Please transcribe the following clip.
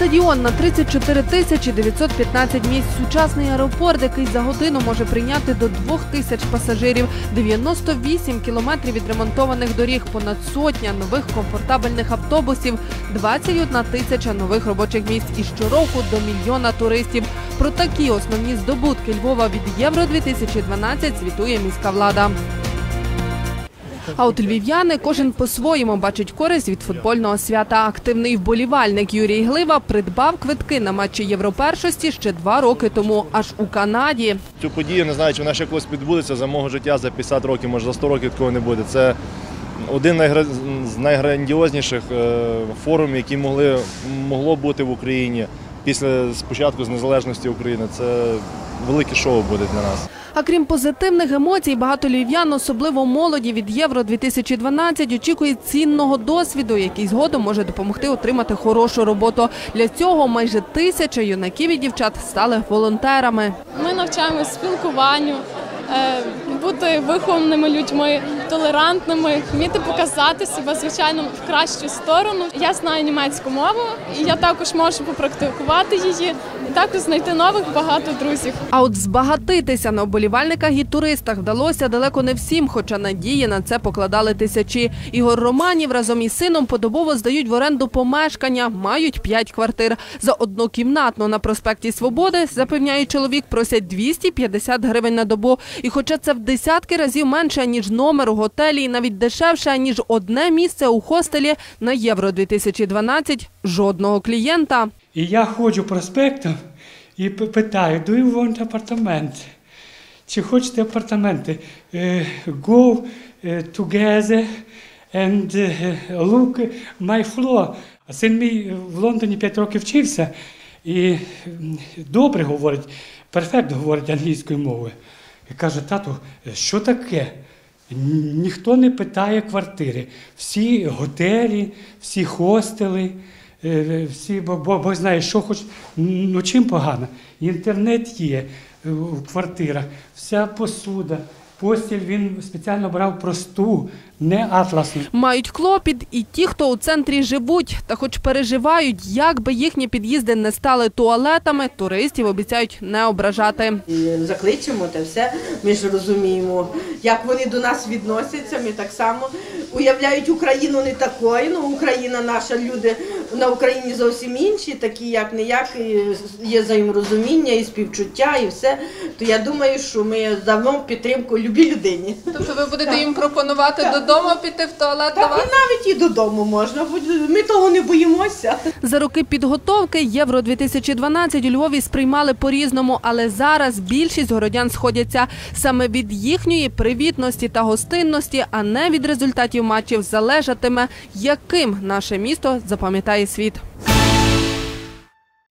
стадіон на 34 тисячі 915 місць. Сучасний аеропорт, який за годину може прийняти до 2 тисяч пасажирів, 98 кілометрів відремонтованих доріг, понад сотня нових комфортабельних автобусів, 21 тисяча нових робочих місць і щороку до мільйона туристів. Про такі основні здобутки Львова від Євро 2012 звітує міська влада. А от львів'яни кожен по-своєму бачить користь від футбольного свята. Активний вболівальник Юрій Глива придбав квитки на матчі Європершості ще два роки тому, аж у Канаді. Цю подію не знаю, чи вона ще колись відбудеться за мого життя за 50 років, може за 100 років такого не буде. Це один з найграндіозніших е, форумів, які могли могло бути в Україні після спочатку з незалежності України. Це велике шоу буде для нас. А крім позитивних емоцій, багато львів'ян, особливо молоді від Євро 2012 очікують цінного досвіду, який згодом може допомогти отримати хорошу роботу. Для цього майже тисяча юнаків і дівчат стали волонтерами. Ми навчаємось спілкуванню, е, бути вихованими людьми, толерантними, вміти показати себе, звичайно, в кращу сторону. Я знаю німецьку мову, і я також можу попрактикувати її, також знайти нових багато друзів. А от збагатитися на вболівальниках і туристах вдалося далеко не всім, хоча надії на це покладали тисячі. Ігор Романів разом із сином подобово здають в оренду помешкання, мають п'ять квартир. За однокімнатну на проспекті Свободи, запевняє чоловік, просять 250 гривень на добу. І хоча це в десятки разів менше, ніж номер у готелі, і навіть дешевше, ніж одне місце у хостелі на Євро 2012 жодного клієнта. І я ходжу проспектом і питаю, do you want апартамент? Чи хочете апартаменти? Е, Go е, together and е, look my floor. А син мій в Лондоні 5 років вчився і добре говорить, перфект говорить англійською мовою. І каже, тату, що таке? Ніхто не питає квартири. Всі готелі, всі хостели, всі, бо, бо, бо знає, що хоч, ну чим погано. Інтернет є е, в квартирах, вся посуда. Постіль він спеціально брав просту, не атласну. Мають клопіт і ті, хто у центрі живуть, та хоч переживають, як би їхні під'їзди не стали туалетами, туристів обіцяють не ображати. І закличемо те все. Ми ж розуміємо, як вони до нас відносяться. Ми так само уявляють Україну не такою. Ну Україна наша люди на Україні зовсім інші, такі як не як є взаєморозуміння і співчуття, і все. То я думаю, що ми дамо підтримку любій людині. Тобто ви будете їм пропонувати додому піти в туалет Так і навіть і додому можна. Ми того не боїмося. За роки підготовки Євро 2012 у Львові сприймали по-різному, але зараз більшість городян сходяться саме від їхньої привітності та гостинності, а не від результатів матчів залежатиме, яким наше місто запам'ятає світ.